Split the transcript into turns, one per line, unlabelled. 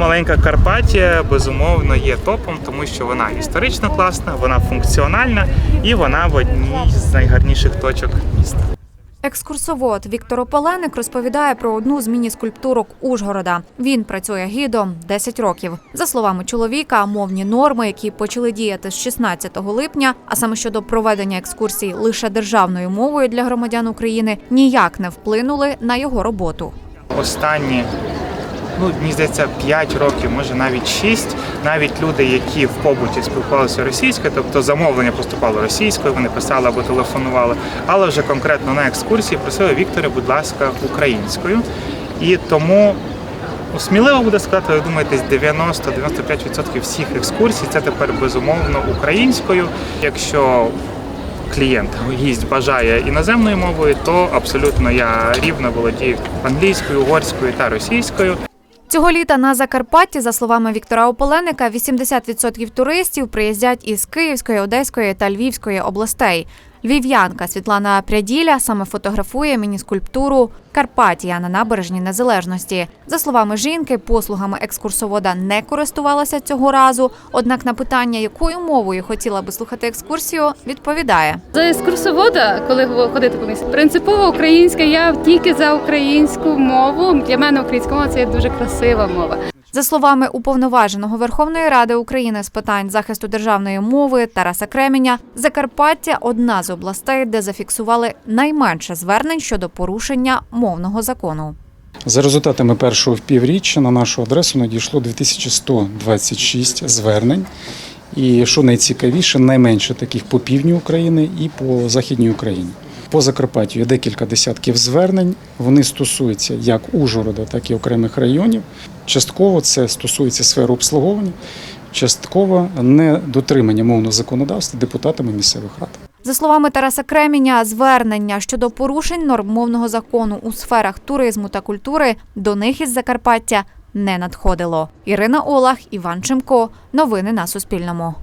Маленька Карпатія безумовно є топом, тому що вона історично класна, вона функціональна і вона в одній з найгарніших точок міста.
Екскурсовод Віктор Ополеник розповідає про одну з міні-скульптурок Ужгорода. Він працює гідом 10 років. За словами чоловіка, мовні норми, які почали діяти з 16 липня, а саме щодо проведення екскурсій лише державною мовою для громадян України, ніяк не вплинули на його роботу.
Останні ну мені здається 5 років, може навіть 6, навіть люди, які в побуті спілкувалися російською, тобто замовлення поступало російською, вони писали або телефонували, але вже конкретно на екскурсії просили Вікторе, будь ласка, українською. І тому ну, сміливо буде сказати, ви думаю, десь 90-95% всіх екскурсій це тепер безумовно українською. Якщо клієнт гість бажає іноземною мовою, то абсолютно я рівно володію англійською, угорською та російською.
Цього літа на Закарпатті, за словами Віктора Ополеника, 80% туристів приїздять із Київської, Одеської та Львівської областей. Львів'янка Світлана Пряділя саме фотографує міні-скульптуру Карпатія на набережній незалежності. За словами жінки, послугами екскурсовода не користувалася цього разу. Однак на питання, якою мовою хотіла би слухати екскурсію, відповідає.
За екскурсовода, коли ходити по місту, принципово українська. Я тільки за українську мову. Для мене українська мова це дуже красива мова.
За словами уповноваженого Верховної Ради України з питань захисту державної мови Тараса Кременя, Закарпаття одна з областей, де зафіксували найменше звернень щодо порушення мовного закону.
За результатами першого півріччя на нашу адресу надійшло 2126 звернень. І що найцікавіше, найменше таких по півдню України і по західній Україні. По Закарпаттю є декілька десятків звернень. Вони стосуються як Ужгорода, так і окремих районів. Частково це стосується сфери обслуговування, частково недотримання мовного законодавства депутатами місцевих рад.
За словами Тараса Кременя, звернення щодо порушень норм мовного закону у сферах туризму та культури до них із Закарпаття не надходило. Ірина Олах, Іван Чемко. Новини на Суспільному.